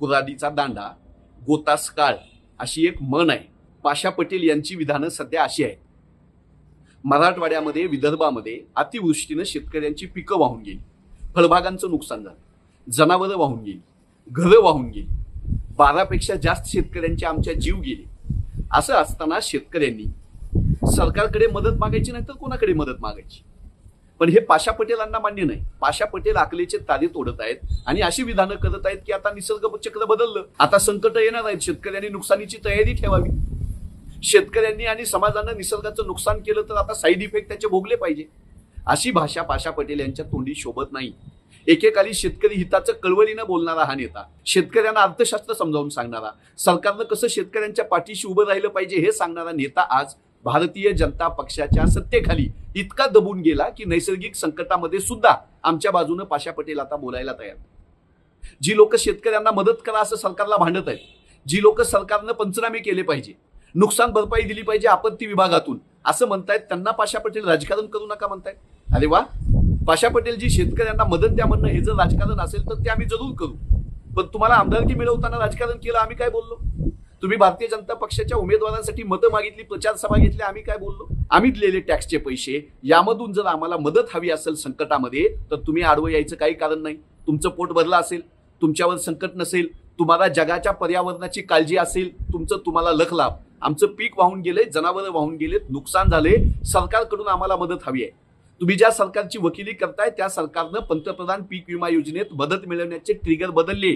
कुराडीचा दांडा गोतास काळ अशी एक म्हण आहे. पाशा पटेल यांची विधानं सध्या अशी आहेत. मराठवाड्यामध्ये विदर्भामध्ये अतिवृष्टीनं शेतकऱ्यांची पिकं वाहून गेली. फळबागांचं नुकसान झालं. जनावरं वाहून गेली. घरं वाहून गेली. बारापेक्षा जास्त शेतकऱ्यांचे आमच्या जीव गेले. असं असताना शेतकऱ्यांनी सरकारकडे मदत मागायची नाही तर कोणाकडे मदत मागायची? पण हे पाशा पटेलांना मान्य नाही. पाशा पटेल आकलेचे तारे तोडत आहेत आणि अशी विधानं करत आहेत की आता निसर्ग चक्र बदललं. आता संकट येणार आहेत. शेतकऱ्यांनी नुकसानीची तयारी ठेवावी. शेतकऱ्यांनी आणि समाजानं निसर्गाचं नुकसान केलं तर आता साईड इफेक्ट त्याचे भोगले पाहिजे. अशी भाषा पाशा पटेल यांच्या तोंडी शोभत नाही. एकेकाळी शेतकरी हिताचं कळवळीनं बोलणारा हा नेता शेतकऱ्यांना अर्थशास्त्र समजावून सांगणारा सरकारनं कसं शेतकऱ्यांच्या पाठीशी उभं राहिलं पाहिजे हे सांगणारा नेता आज भारतीय जनता पक्षाच्या सत्तेखाली इतका दबून गेला की नैसर्गिक संकटामध्ये सुद्धा आमच्या बाजूनं पाशा पटेल आता बोलायला तयार. जी लोक शेतकऱ्यांना मदत करा असं सरकारला भांडत आहेत जी लोक सरकारनं पंचनामे केले पाहिजे नुकसान भरपाई दिली पाहिजे आपत्ती विभागातून असं म्हणतायत त्यांना पाशा पटेल राजकारण करू नका म्हणतायत. अरे वा! पाशा पटेल जी शेतकऱ्यांना मदत द्या म्हणणं हे जर राजकारण असेल तर ते आम्ही जरूर करू. पण तुम्हाला आमदारकी मिळवताना राजकारण केलं आम्ही काय बोललो? तुम्ही भारतीय जनता पक्षाच्या उमेदवारांसाठी मतं मागितली प्रचार सभा घेतल्या आम्ही काय बोललो? आम्ही दिलेले टॅक्सचे पैसे यामधून जर आम्हाला मदत हवी असेल संकटामध्ये तर तुम्ही आडवं यायचं काही कारण नाही. तुमचं पोट भरलं असेल तुमच्यावर संकट नसेल तुम्हाला जगाच्या पर्यावरणाची काळजी असेल तुमचं तुम्हाला लख लाभ. आमचं पीक वाहून गेले जनावरं वाहून गेलेत नुकसान झाले सरकारकडून आम्हाला मदत हवी आहे. तुम्ही ज्या सरकारची वकिली करताय त्या सरकारनं पंतप्रधान पीक विमा योजनेत मदत मिळवण्याचे ट्रिगर बदलले.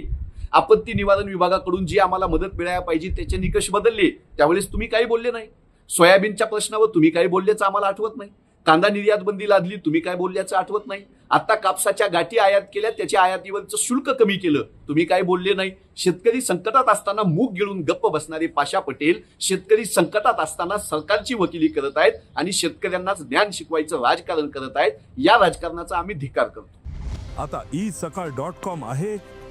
आपत्ती निवारण विभागाकडून जी आम्हाला मदत मिळायला पाहिजे त्याचे निकष बदलले. त्यावेळेस तुम्ही काही बोलले नाही. सोयाबीनच्या प्रश्नावर तुम्ही काही बोलल्याचं आम्हाला आठवत नाही. कांदा निर्यात बंदी लादली तुम्ही काय बोलल्याचं आठवत नाही. आता कापसाच्या गाठी आयात केल्या त्याच्या आयातीवरचं शुल्क कमी केलं. तुम्ही काय बोलले नाही. शेतकरी संकटात असताना मूग गिळून गप्प बसणारे पाशा पटेल शेतकरी संकटात असताना सरकारची वकिली करत आहेत आणि शेतकऱ्यांनाच ज्ञान शिकवायचं राजकारण करत आहेत. या राजकारणाचा आम्ही धिकार करतो. आता ई सकाळ डॉट कॉम आहे.